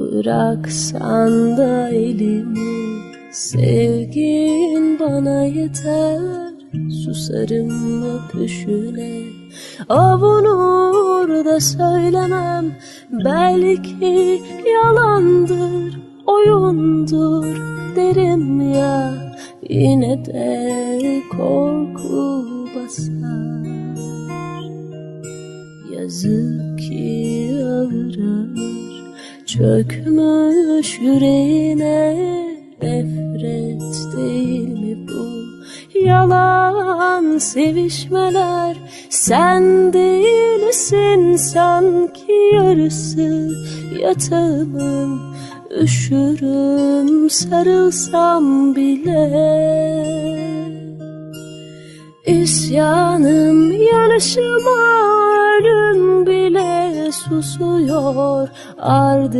Bıraksan da elimi Sevgin bana yeter. Susarım öpüşüne Avunur da söylemem. Belki yalandır Oyundur derim ya. Yine de korku basar. Yazık ki Çökmüş yüreğine Nefret değil mi bu? Yalan sevişmeler Sen değilsin sanki yarısı. Yatağımın Üşürüm sarılsam bile. İsyanım yanışıma ölüm bile susuyor ardı